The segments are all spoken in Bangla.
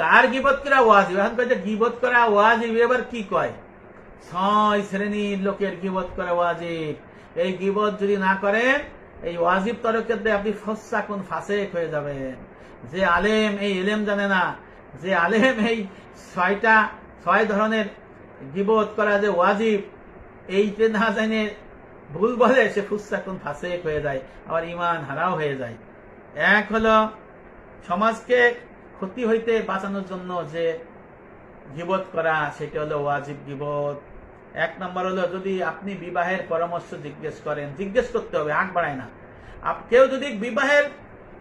কার গিবত করা ওয়াজিব এখন কয় যে গিবত করা ওয়াজিব এবার কি কয়? ছয় শ্রেণির লোকের গিবত করা ওয়াজিব এই গিবত যদি না করেন এই ওয়াজিব তরকের দিয়ে আপনি ফসা কোন ফাসেক হয়ে যাবেন। যে আলেম, এই এলেম জানে না। যে আলেম, এই ছয়টা, ছয় ধরনের গিবত করা যে ওয়াজিব, এইতে না জানে ভুল বলে সে ফুসা কোন ফাসেক হয়ে যায়, আবার ইমান হারাও হয়ে যায়। এক হলো সমাজকে ক্ষতি হইতে বাঁচানোর জন্য যে গিবত করা, সেটা হলো ওয়াজিব গিবত। এক নম্বর হলো, যদি আপনি বিবাহের পরামর্শ জিজ্ঞেস করেন, জিজ্ঞেস করতে হবে আগ বাড়ায় না। কেউ যদি বিবাহের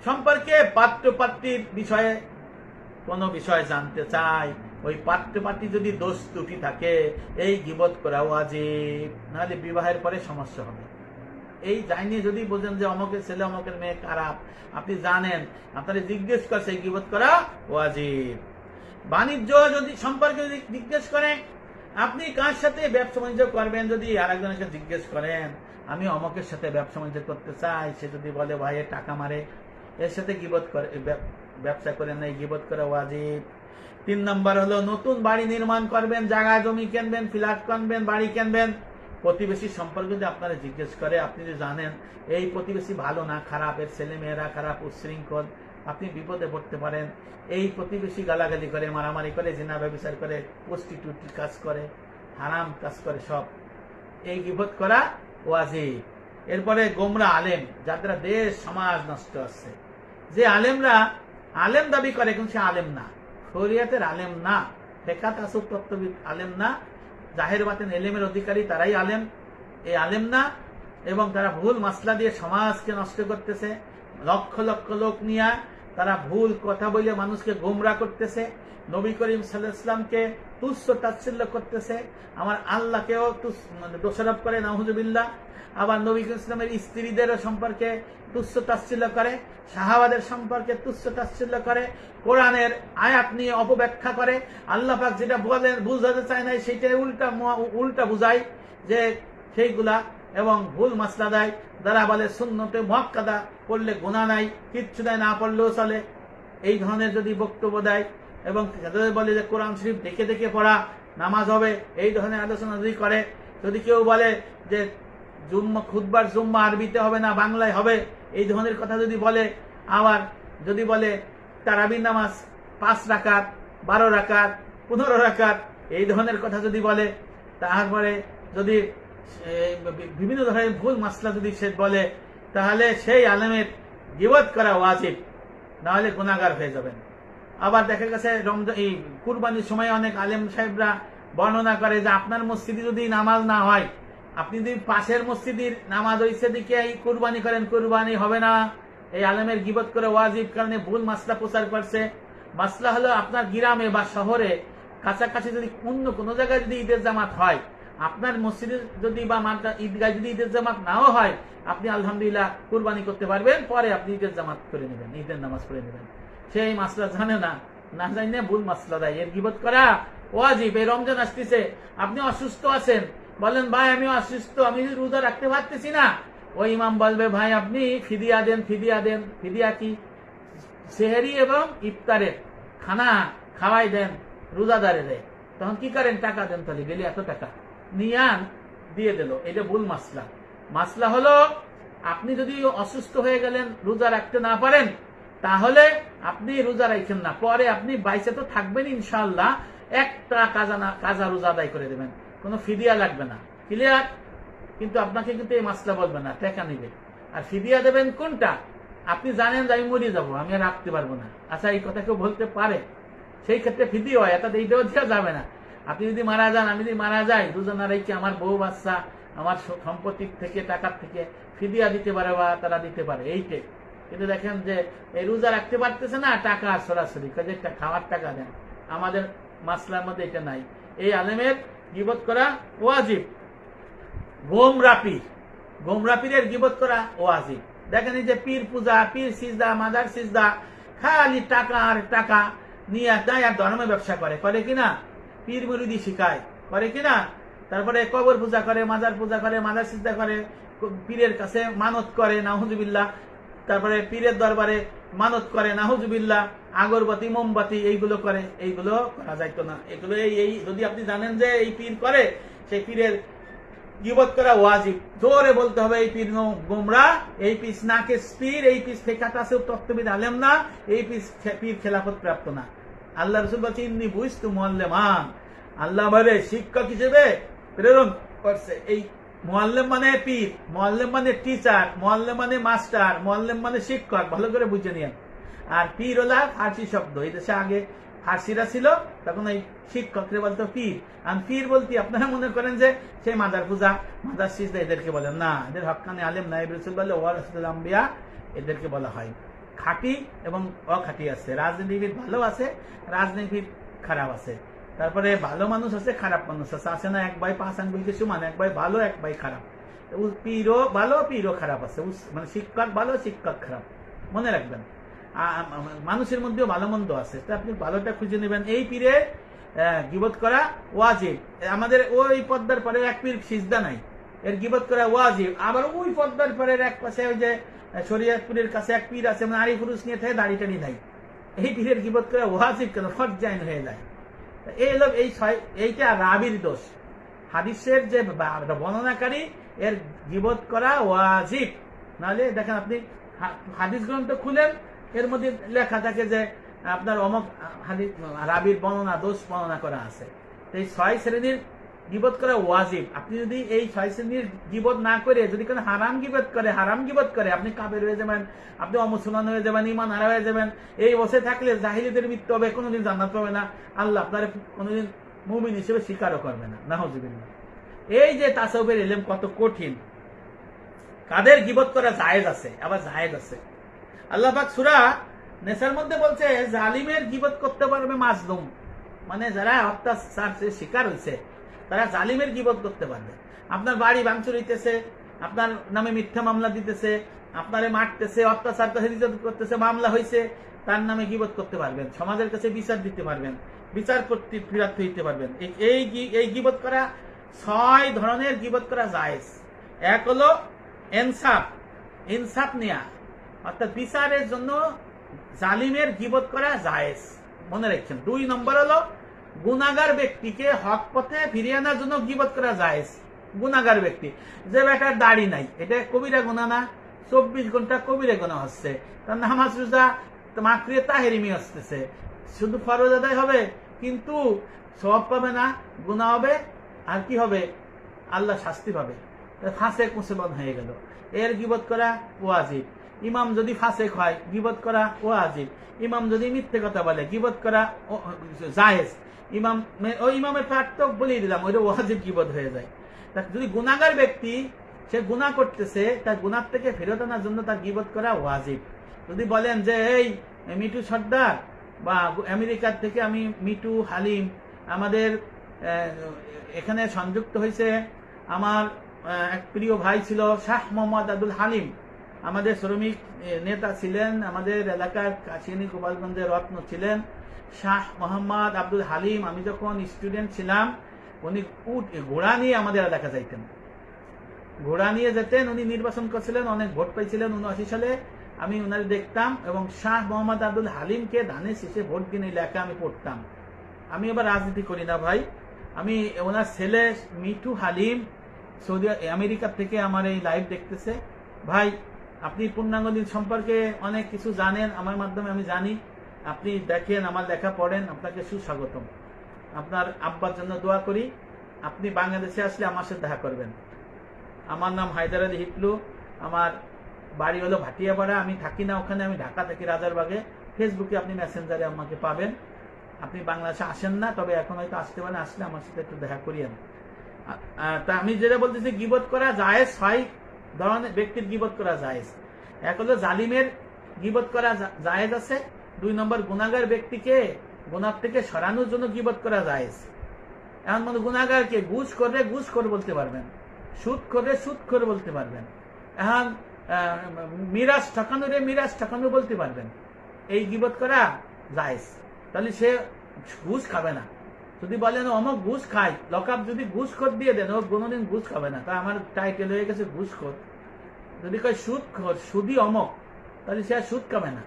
সম্পর্কে পাত্রপাত্রীর বিষয়ে কোনো বিষয় জানতে চায়, ওই পাত্র পাত্রী যদি দোষ ত্রুটি থাকে, এই গিবত করা ওয়াজিব, নাহলে বিবাহের পরে সমস্যা হবে। এই যাইনি যদি বোঝেন যে অমকের ছেলে, অমকের মেয়ে খারাপ, আপনি জানেন, আপনারা জিজ্ঞেস করছে গিবত করা ওয়াজিব। বাণিজ্য যদি সম্পর্কে যদি জিজ্ঞেস করেন আপনি কার সাথে ব্যবসা বাণিজ্য করবেন যদি আরেকজনকে জিজ্ঞেস করেন? আমি অমকের সাথে ব্যবসা বাণিজ্য করতে চাই, সে যদি বলে, ভাই টাকা মারে। এর সাথে গিবত করে ব্যবসা করে নেই গিবত করা ওয়াজিব। তিন নম্বর হলো, নতুন বাড়ি নির্মাণ করবেন, জায়গা, জমি কিনবেন, ফ্ল্যাট কিনবেন, বাড়ি কিনবেন। প্রতিবেশী সম্পর্কে যদি আপনারা জিজ্ঞেস করে, আপনি যদি জানেন, এই প্রতিবেশী ভালো না, খারাপ, এর ছেলে মেয়েরা খারাপ, উচ্ছৃঙ্খল, আপনি বিপদে পড়তে পারেন। এই প্রতিবেশী গালাগালি করে, মারামারি করে, জিনা ব্যবচার করে প্রস্টিটিউটি কাজ করে, হারাম কাজ করে সব। এই বিপদ করা ওয়াজিব। এরপরে গোমরা আলেম যাদের দেশ, সমাজ নষ্ট আছে যে আলেমরা আলেম দাবি করে, কিন্তু সে আলেম না। শরিয়াতের আলেম না, ফেকাত আসুক তত্ত্ববিদ আলেম না জাহের বাতেন এলেমের অধিকারী তারাই আলেম। এই আলেম না এবং তারা ভুল মাসলা দিয়ে সমাজকে নষ্ট করতেছে। লক্ষ লক্ষ লোক নিয়ে তারা ভুল কথা বলে মানুষকে গোমরা করতেছে। নবী করিম সাল্লাহামকে তুচ্ছ তাচ্ছিল্য করতেছে। আমার আল্লাহকেও মানে দোষারোপ করে নাহুজুবিল্লাহ আবার নবী ইসলামের স্ত্রীদেরও সম্পর্কে তুচ্ছ তাচ্ছিল্য করে শাহাবাদের সম্পর্কে তুচ্ছ তাচ্ছিল্য করে, কোরআনের আয়াত নিয়ে অপব্যাখ্যা করে। আল্লাহ যেটা বুঝাতে চায় না সেটা উল্টা উল্টা বুঝায় যে সেইগুলা এবং ভুল মাসলা দেয় যারা বলে শূন্যতে মহাক্কাদা পড়লে গোনা নাই, কিচ্ছু দেয় না পড়লেও চলে। এই ধরনের যদি বক্তব্য দেয় এবং যাদের বলে যে কোরআন শরীফ দেখে দেখে পড়া নামাজ হবে, এই ধরনের আলোচনা যদি করে, যদি কেউ বলে যে জুম্মা খুদবার জুম্মা আরবিতে হবে না বাংলায় হবে, এই ধরনের কথা যদি বলে, আবার যদি বলে তারাবির নামাজ পাঁচ রাকাত, বারো রাকাত, পনেরো রাকাত, এই ধরনের কথা যদি বলে, তারপরে যদি বিভিন্ন ধরনের ভুল মাসলা যদি সে বলে, তাহলে সেই আলেমের গিবত করা ওয়াজিব। নাহলে গুণাগার হয়ে যাবেন। আবার দেখা গেছে রমজান এই কুরবানির সময় অনেক আলেম সাহেবরা বর্ণনা করে যে আপনার মসজিদে যদি নামাজ না হয়, আপনি যদি পাশের মসজিদের নামাজ হইছে দিকে এই কুরবানি করেন, কুরবানি হবে না। এই আলেমের গিবত করে ওয়াজিব কারণে ভুল মাসলা প্রচার করছে। মাসলা হলো আপনার গ্রামে বা শহরে কাছাকাছি যদি অন্য কোনো জায়গায় যদি ঈদের জামাত হয় আপনার মসজিদে যদি বা ঈদগায় যদি ঈদের জামাত নাও হয়, আপনি আলহামদুলিল্লাহ কুরবানি করতে পারবেন, পরে আপনি ঈদের জামাত করে নেবেন, ঈদের নামাজ পড়ে নেবেন। সেই মাসলা জানে না না জানি ভুল মাসলা দেয়। এর গিবত করা ওয়াজিব। এই রমজান আসতেছে, আপনি অসুস্থ আছেন, বলেন, ভাই, আমি অসুস্থ, আমি রোজা রাখতে পারতেছি না। ওই ইমাম বলবে, ভাই, আপনি ফিদিয়া দেন ফিদিয়া দেন। ফিদিয়া কি? সেহেরি এবং ইফতারের খানা খাওয়াই দেন, রোজাদারে দেয়। তখন কি করেন? টাকা দেন তাহলে, গেলে এত টাকা। নিয়ান দিয়ে দিল। এটা ভুল মাসলা। মাসলা হলো, আপনি যদি অসুস্থ হয়ে গেলেন, রোজা রাখতে না পারেন, তাহলে আপনি রোজা রাখেন না। পরে আপনি বাইসে তো থাকবেন ইনশাল্লাহ একটা কাজা না, কাজা রোজা আদায় করে দেবেন। কোনো ফিদিয়া লাগবে না। ক্লিয়ার কিন্তু আপনাকে কিন্তু এই মাসলা বলবে না, টাকা নিবে। আর ফিদিয়া দেবেন কোনটা? আপনি জানেন যে আমি মরিয়ে যাব, আমি আর রাখতে পারব না। আচ্ছা এই কথা কেউ বলতে পারে? সেই ক্ষেত্রে ফিদি হয় এটাতে এইটাও দেওয়া যাবে না। আপনি যদি মারা যান, আমি যদি মারা যাই দুজনা রেখে আমার বউ, বাচ্চা, আমার সম্পত্তির থেকে, টাকার থেকে ফিদিয়া দিতে পারে বা তারা দিতে পারে? এইটাই। কিন্তু দেখেন যে, এই রোজা রাখতে পারতেছে না, টাকা সরাসরি। কাজে খাওয়ার টাকা দেন। আমাদের মাসলার মধ্যে এটা নাই। এই আলেমের গিবত করা ওয়াজিব। গোমরাপি। গোমরাপিরের গিবত করা ওয়াজিব। দেখেন এই যে পীর পূজা, পীর সিজদা, মাদার সিজদা, খালি টাকা আর টাকা নিয়ে দেয় আর ধর্মে ব্যবসা করে। করে কিনা পীর মুরিদি শিখায়। করে কিনা তারপরে কবর পূজা করে, মাজার পূজা করে, মাজার সিজদা করে, পীরের কাছে মানত করে নাহুজুবিল্লাহ তারপরে পীরের দরবারে মানত করে নাহুজুবিল্লাহ আগরবাতি, মোমবাতি, এইগুলো করে, এইগুলো করা যাইতো না। এগুলো এই যদি আপনি জানেন যে এই পীর করে, সেই পীরের গিবত করা ওয়াজিব। জোরে বলতে হবে, এই পীর গোমরা, এই পিস নাকে পীর এই পিস ফেকাত আছে, তত্ত্ববিদ আলেম না, এই পিস পীর খেলাফত প্রাপ্ত না। আল্লাহ রসুল বলছে, ইন্নি বুঝতু মোয়াল্লেমান আল্লাহ শিক্ষক হিসেবে প্রেরণ করছে। এই মোয়াল্লেম মানে পীর মোয়াল্লেম মানে টিচার মোয়াল্লেম মানে মাস্টার মোয়াল্লেম মানে শিক্ষক, ভালো করে বুঝে আর পীর ফার্সি শব্দ, এই দেশে আগে ফার্সিরা ছিল, তখন এই শিক্ষকরে বলতো পীর। আর পীর বলতে আপনারা মনে করেন যে, সে মাদার পূজা, মাদার সিজদা, এদেরকে বলেন। না, এদের হকানি আলেম নাইব রসুল বলে ওয়ার রসুল আম্বিয়া, এদেরকে বলা হয়। খাঁটি এবং অখাঁটি আছে। রাজনীতিবিদ ভালো আছে, রাজনীতিবিদ খারাপ আছে। তারপরে ভালো মানুষ আছে, খারাপ মানুষ আছে। আছে না এক ভাই, পাঁচ আঙ্গুলকে সমান এক ভাই ভালো, এক ভাই খারাপ। পীরও ভালো, পীরও খারাপ আছে। মানে শিক্ষক ভালো, শিক্ষক খারাপ। মনে রাখবেন। মানুষের মধ্যেও ভালো মন্দ আছে। তো আপনি ভালোটা খুঁজে নেবেন। এই পীরে গিবত করা ওয়াজিব। আমাদের ওই পদ্মার পরে এক পীর সিজদা নাই। এর গিবত করা ওয়াজিব। আবার ওই পদ্মার পরের এক পাশে ওই যে শরিয়াতপুরের কাছে এক পীর আছে নারী পুরুষ নিয়ে থাকে, দাড়ি টানি নাই। এই পীরের গিবত করা ওয়াজিব কেন? ফরজাইন হয়ে যায়। এই হলো এই ছয়, এইটা রাবির দোষ। হাদিসের যে বর্ণনাকারী, এর গিবত করা ওয়াজিব। নাহলে দেখেন আপনি হাদিস গ্রন্থ খুলেন, এর মধ্যে লেখা থাকে যে, আপনার অমক হাদিস, রাবির বর্ণনা, দোষ বর্ণনা করা আছে। এই ছয় শ্রেণির গিবত করা ওয়াজিব। আপনি যদি এই ছয় শ্রেণির গিবত না করে, যদি কোনো হারাম গিবত করে, হারাম গিবত করে, আপনি কাবের হয়ে যাবেন, আপনি অমুসলমান হয়ে যাবেন ইমান হারা হয়ে যাবেন, এই বসে থাকলে জাহিলিদের মৃত্যু হবে, কোনোদিন জান্নাত পাবে না। আল্লাহ আপনার কোনোদিন মুমিন হিসেবে স্বীকারও করবে না। না হজিবিল্লা এই যে তাসাউবের এলেম কত কঠিন। কাদের গিবত করা জায়েজ আছে? আবার জায়েজ আছে। আল্লাহ পাক সুরা নেশার মধ্যে বলছে, জালিমের গিবত করতে পারবে মাজলুম। মানে যারা অত্যাচার শিকার হয়েছে তারা জালিমের গিবত করতে পারবে। আপনার বাড়ি ভাঙচুর হইতেছে, আপনার নামে মিথ্যা মামলা দিতেছে, আপনারে মারতেছে, অত্যাচার করতেছে, মামলা হয়েছে তার নামে গিবত করতে পারবেন, সমাজের কাছে বিচার দিতে পারবেন, বিচার করতে ফিরাতে হইতে পারবেন। এই- এই গিবত করা ছয় ধরনের গিবত করা জায়েজ। এক হলো এনসাফ ইনসাফ নেয়া, অর্থাৎ বিচারের জন্য জালিমের গিবত করা জায়েজ। মনে রাখছেন দুই নম্বর হলো গুনাগার ব্যক্তিকে হক পথে ফিরিয়ে আনার জন্য গিবত করা যায় গুনাগার ব্যক্তি। যে বেটার দাড়ি নাই, এটা কবিরা গুণা না। চব্বিশ ঘণ্টা কবিরা গুণা হচ্ছে। তার নামাজ রোজা মাকড়িয়ে তাহেরিমি আসতেছে শুধু ফরজ আদায় হবে, কিন্তু সব পাবে না, গুণা হবে, আর কি হবে? আল্লাহ শাস্তি পাবে। ফাঁসেক মুসলমান হয়ে গেল। এর গিবত করা ওয়াজিব। ইমাম যদি ফাঁসেক হয়, গিবত করা ওয়াজিব ইমাম যদি মিথ্যে কথা বলে, গিবত করা ও- জায়েজ। ইমাম ও ইমামের তো বলেই দিলাম, ওইটা ওয়াজিব গিবত হয়ে যায়। যদি গুনাগার ব্যক্তি, সে গুনাহ করতেছে, তার গুনার থেকে ফেরত আনার জন্য তার গিবত করা ওয়াজিব যদি বলেন যে, এই মিটু সর্দার, বা আমেরিকার থেকে আমি মিটু হালিম, আমাদের এখানে সংযুক্ত হয়েছে, আমার এক প্রিয় ভাই ছিল শাহ মোহাম্মদ আব্দুল হালিম আমাদের শ্রমিক নেতা ছিলেন, আমাদের এলাকার কাশিনী গোপালগঞ্জের রত্ন ছিলেন, শাহ মোহাম্মদ আব্দুল হালিম। আমি যখন স্টুডেন্ট ছিলাম, উনি ঘোড়া নিয়ে আমাদের এলাকা যাইতেন। ঘোড়া নিয়ে যেতেন, উনি নির্বাচন করছিলেন, অনেক ভোট পাইছিলেন উনআশি সালে। আমি ওনার দেখতাম এবং শাহ মোহাম্মদ আব্দুল হালিমকে ধানে শেষে ভোট দিনে লেখা আমি পড়তাম। আমি এবার রাজনীতি করি না ভাই। আমি ওনার ছেলে মিঠু হালিম, সৌদি আমেরিকা থেকে আমার এই লাইভ দেখতেছে। ভাই আপনি পূর্ণাঙ্গ দিন সম্পর্কে অনেক কিছু জানেন, আমার মাধ্যমে আমি জানি। আপনি দেখেন, আমার লেখা পড়েন, আপনাকে সুস্বাগতম। আপনার আব্বার জন্য দোয়া করি। আপনি বাংলাদেশে আসলে আমার সাথে দেখা করবেন। আমার নাম হায়দার আলী হিটলু। আমার বাড়ি হলো ভাটিয়াপাড়া। আমি থাকি না ওখানে, আমি ঢাকা থাকি রাজারবাগে। ফেসবুকে আপনি মেসেঞ্জারে আমাকে পাবেন। আপনি বাংলাদেশে আসেন না, তবে এখন হয়তো আসতে পারেন। আসলে আমার সাথে একটু দেখা করিয়েন। তা আমি যেটা বলতেছি, গিবত করা জায়েজ ছয় ধরনের ব্যক্তির গিবত করা জায়েজ। এক হলো জালিমের গিবত করা জায়েজ আছে। দুই নম্বর গুনাগার ব্যক্তিকে গুনার থেকে সরানোর জন্য গিবত করা জায়েজ। এমন মানে গুনাগারকে ঘুষ করলে ঘুষ করে বলতে পারবেন। সুদ করলে সুদ করে বলতে পারবেন। এখন মিরাজ ঠকানো রে মিরাজ ঠকানো বলতে পারবেন। এই গিবত করা জায়েজ। তাহলে সে ঘুষ খাবে না। যদি বলেন অমক ঘুষ খায় লকআপ যদি ঘুষ খোর দিয়ে দেন ও কোনোদিন ঘুষ খাবে না। তা আমার টাইটেল হয়ে গেছে ঘুষ খোর যদি কয়, সুদ খোর সুদি অমক, তাহলে সে আর সুদ খাবে না।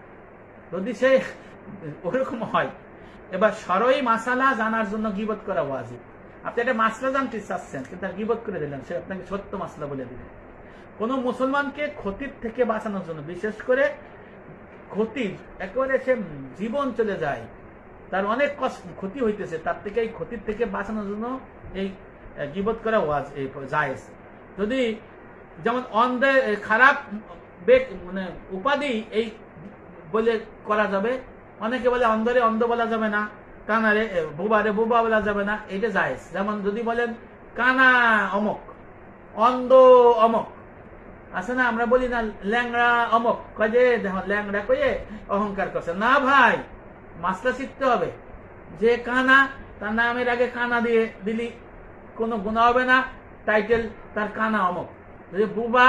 যদি সে ওরকম হয়, এবার সরই মাসালা জানার জন্য গিবত করা ওয়াজিব। আপনি একটা মাসলা জানতে চাচ্ছেন, কিন্তু আর গিবত করে দিলেন, সে আপনাকে সত্য মাসলা বলে দিলেন কোন মুসলমানকে ক্ষতির থেকে বাঁচানোর জন্য, বিশেষ করে ক্ষতির, একেবারে সে জীবন চলে যায় তার অনেক কষ্ট, ক্ষতি হইতেছে। তার থেকে এই ক্ষতির থেকে বাঁচানোর জন্য এই গিবত করা ওয়াজ, এই, জায়েজ। যদি যেমন অন্ধে খারাপ বেগ মানে উপাধি এই বলে করা যাবে, অনেকে বলে অন্ধরে অন্ধ বলা যাবে না, কানারে বুবারে বুবা বলা যাবে না এটা জায়েজ। যেমন যদি বলেন কানা অমক, অন্ধ অমক, আছে না? আমরা বলি না ল্যাংড়া অমক। কয়ে দেখো ল্যাংড়া কয়ে অহংকার করছে। না ভাই মাসলা শিখতে হবে। যে কানা তার নামের আগে কানা দিয়ে দিলি কোনো গুণা হবে না। টাইটেল তার কানা অমক। যদি বুবা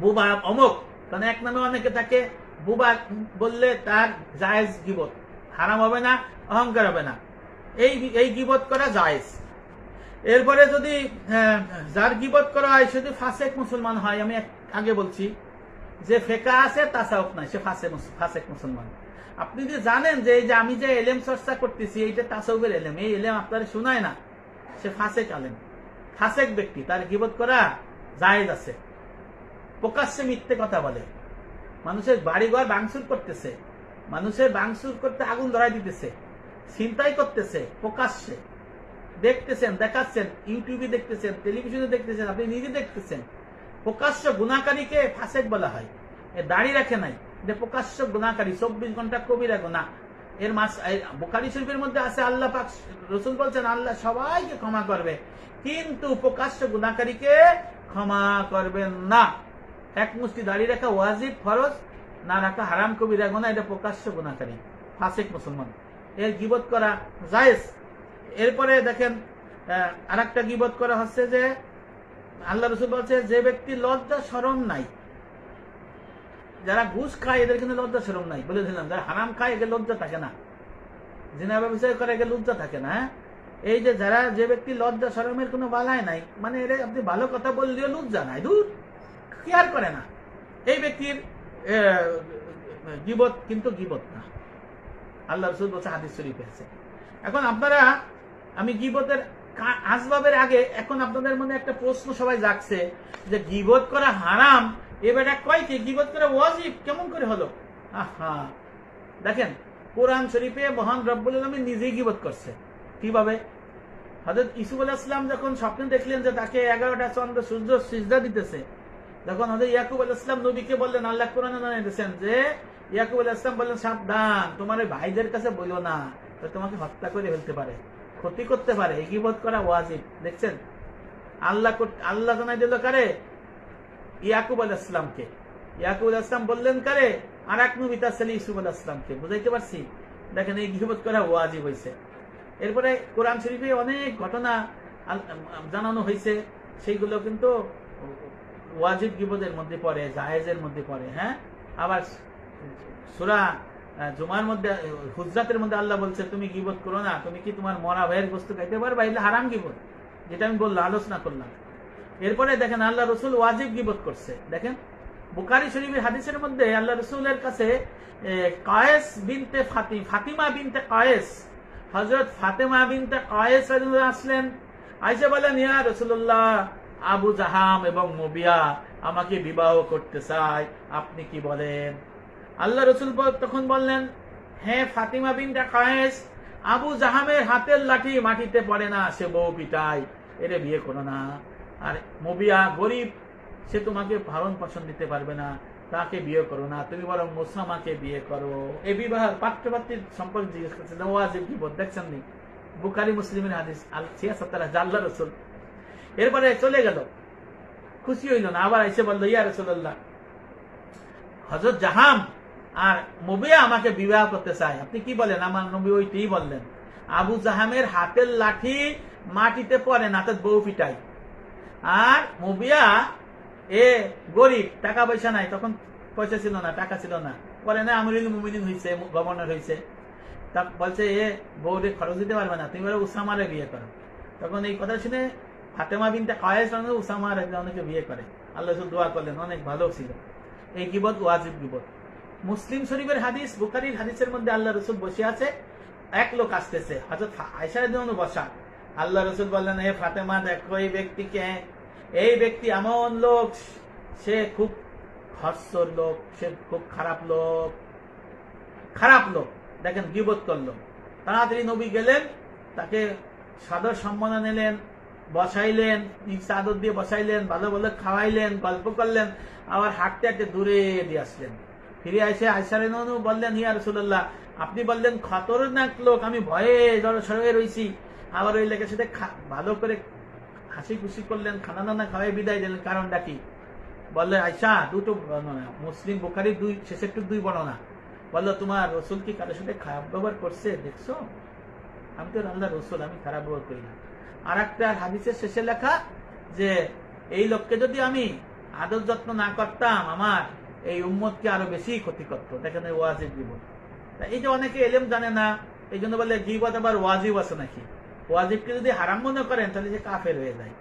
বুবা অমক কারণ এক নামে অনেকে থাকে বুবা বললে তার জায়েজ গিবত। হারাম হবে না অহংকার হবে না। এই এই গিবত করা জায়েজ। এরপরে যদি আহ, যার গিবত করা হয় সে যদি ফাঁসেক মুসলমান হয় আমি আগে বলছি যে ফেকা আছে তাসাউফ নাই সে ফাসে ফাসেক মুসলমান। আপনি যে জানেন যে এই যে আমি যে এলেম চর্চা করতেছি, এইটা তাসাউফের এলেম। এই এলেম আপনারা শোনায় না। সে ফাসেক আলেম। ফাসেক ব্যক্তি, তার গিবত করা? জায়েজ আছে। প্রকাশ্যে মিথ্যে কথা বলে। মানুষের বাড়িঘর বাংসুর করতেছে। মানুষের বাংসুর করতে আগুন ধরাই দিতেছে। চিন্তাই করতেছে প্রকাশ্যে। দেখতেছেন, দেখাচ্ছেন, ইউটিউবে দেখতেছেন, টেলিভিশনে দেখতেছেন, আপনি নিজে দেখতেছেন। প্রকাশ্য গুণাকারীকে ফাঁসেক বলা হয়। এ দাড়ি রাখে নাই। যে প্রকাশ্য গুণাকারী, চব্বিশ ঘণ্টা কবিরা গুণা। এর মাস বোখারি শরীফের মধ্যে আছে আল্লাহ পাক, রসুল বলছেন, আল্লাহ সবাইকে ক্ষমা করবে। কিন্তু প্রকাশ্য গুণাকারীকে ক্ষমা করবেন না। এক মুষ্টি দাঁড়িয়ে রাখা ওয়াজিব ফরজ, না রাখা হারাম কবিরা গুণা, এটা প্রকাশ্য গুণাকারী, ফাসেক মুসলমান। এর গিবত করা জায়েজ। এরপরে দেখেন আর একটা গিবত করা হচ্ছে যে, আল্লাহ রসুল বলছে, যে ব্যক্তি লজ্জা সরম নাই যারা ঘুষ খায়, এদের কিন্তু লজ্জা সরম নাই। বলে দিলাম, যারা হারাম খায়, এদের লজ্জা থাকে না। জিনা ব্যবসায় করে, এদের লজ্জা থাকে না হ্যাঁ? এই যে যারা, যে ব্যক্তি লজ্জা সরমের কোনো বালায় নাই মানে এর আপনি ভালো কথা বললেও লজ্জা নাই, দূর। কেয়ার করে না? এই ব্যক্তির গিবত কিন্তু গিবত না। আল্লাহ রসুল বলছে, হাদিস শরীফে আছে। এখন আপনারা, আমি গিবতের আসবাবের আগে, এখন আপনাদের মনে একটা প্রশ্ন সবাই জাগছে যে গিবত করা হারাম এবারে কয় কি গিবত করা ওয়াজিব কেমন করে হলো? আহা। দেখেন, কোরআন শরীফে মহান রব্বুল আলমী নিজেই গিবত করছে। কীভাবে? হজরত ইসুফ আলাহ ইসলাম যখন স্বপ্নে দেখলেন যে তাকে এগারোটা চন্দ্র সূর্য সিজদা দিতেছে, তখন হজরত ইয়াকুব আলাহ ইসলাম নবীকে বললেন, আল্লাহ কোরআনে জানিয়ে যে, ইয়াকুব আলাহ ইসলাম বললেন, সাবধান, তোমার ওই ভাইদের কাছে বলো না। তোমাকে হত্যা করে ফেলতে পারে, ক্ষতি করতে পারে। এই করা ওয়াজিব। দেখছেন? আল্লাহ আল্লাহ জানাই দিল কারে? ইয়াকুব আল ইসলামকে ইয়াকুব আল ইসলাম বললেন, কারে? আর এক নবী তার ছেলে ইসুফ আল ইসলামকে বুঝাইতে পারছি? দেখেন, এই গিবত করা ওয়াজিব হয়েছে এরপরে কোরআন শরীফে অনেক ঘটনা জানানো হয়েছে সেইগুলো কিন্তু ওয়াজিব গিবদের মধ্যে পড়ে জাহেজের মধ্যে পড়ে হ্যাঁ? আবার সুরা জুমার মধ্যে, হুজরাতের মধ্যে আল্লাহ বলছে, তুমি গিবত করো না, তুমি কি তোমার মরা ভাইয়ের বস্তু খাইতে পারবা? এগুলো হারাম গিবত যেটা আমি বললাম, আলোচনা করলাম। এরপরে দেখেন আল্লাহ রসুল ওয়াজিব গিবত করছে। দেখেন বুকারি শরীফের হাদিসের মধ্যে আল্লাহ রসুলের কাছে কায়েস বিনতে ফাতি, ফাতিমা বিনতে কায়েস হজরত ফাতেমা বিনতে কায়েস আসলেন। বলেন, ইয়া রসুল্লাহ আবু জাহাম এবং মুবিয়া আমাকে বিবাহ করতে চায় আপনি কি বলেন? আল্লাহ রসুল তখন বললেন হ্যাঁ ফাতিমা বিনটা কায়েস, আবু জাহামের হাতের লাঠি মাটিতে পড়ে না, সে বউ পিটায়, এরে বিয়ে করো না। আর মুবিয়া গরিব, সে তোমাকে ভারণ পছন্দ দিতে পারবে না, তাকে বিয়ে করো না, তুমি বরং মুসামাকে বিয়ে করো। এই বিবাহ পাত্রপাত্রীর সম্পর্কে জিজ্ঞেস বিপদ দেখছেন নি? বুকারি মুসলিমের হাদিস আল ছিয়াসত্তর জাল্লা রসুল। এরপরে চলে গেল। খুশি হইল না, আবার এসে বলল, ইয়া রসুল্লাহ হজরত জাহাম আর মুবিয়া আমাকে বিবাহ করতে চায়। আপনি কি বলেন? আমার নবী ওইটাই বললেন। আবু জাহামের হাতের লাঠি মাটিতে পড়ে না তার বউ পিটাই আর মুবিয়া, এ গরিব, টাকা পয়সা নাই, তখন পয়সা ছিল না, টাকা ছিল না। পরে না আমিরুল মুমিনিন হয়েছে গভর্নর হয়েছে তা বলছে, এ বউরে খরচ দিতে পারবে না, তুমি বলে উসামারে বিয়ে করো। তখন এই কথা শুনে ফাতেমা বিনতে কায়েস উসামার একজনকে বিয়ে করে। আল্লাহ দোয়া করলেন, অনেক ভালো ছিল। এই গিবত ওয়াজিব গিবত। মুসলিম শরীফের হাদিস, বুখারির হাদিসের মধ্যে আল্লাহ রসুল বসে আছে, এক লোক আসতেছে হজরত আয়সার জন্য বসা। আল্লাহ রসুল বললেন, হে ফাতেমা, দেখো এই ব্যক্তিকে এই ব্যক্তি এমন লোক, সে খুব হর্ষর লোক, সে খুব খারাপ লোক খারাপ লোক। দেখেন, গিবত করল। তাড়াতাড়ি নবী গেলেন, তাকে সাদর সম্মাননা নিলেন, বসাইলেন চাদর দিয়ে বসাইলেন, ভালো ভালো খাওয়াইলেন, গল্প করলেন, আবার হাঁটতে হাঁটতে দূরে দিয়ে আসলেন। ফিরে এসে আয়সারেন বললেন, ইয়া রসুল্লাহ আপনি বললেন, খতরনাক লোক, আমি ভয়ে জড়সড় হয়ে রয়েছি আবার ওই লেগের সাথে খা- ভালো করে হাসি খুশি করলেন খানা দানা খাওয়াই বিদায় দিলেন। কারণটা কি? বললে আয়সা দুটো বর্ণনা মুসলিম বুখারি দুই, শেষের টুক দুই বর্ণনা। বলল, তোমার রসুল কি কারোর সাথে খারাপ ব্যবহার করছে? দেখছ? আমি তো আল্লাহ রসুল, আমি খারাপ ব্যবহার করি না। আর একটা হাদিসের শেষে লেখা যে, এই লোককে যদি আমি আদর যত্ন না করতাম, আমার এই উম্মতকে আরও বেশি ক্ষতি করতো। দেখেন ওয়াজিব জীবন এই যে অনেকে এলেম জানে না এই জন্য বলে জীবত আবার ওয়াজিব আছে নাকি? ওয়াজিবকে যদি হারাম মনে করেন তাহলে সে কাফের হয়ে যায়।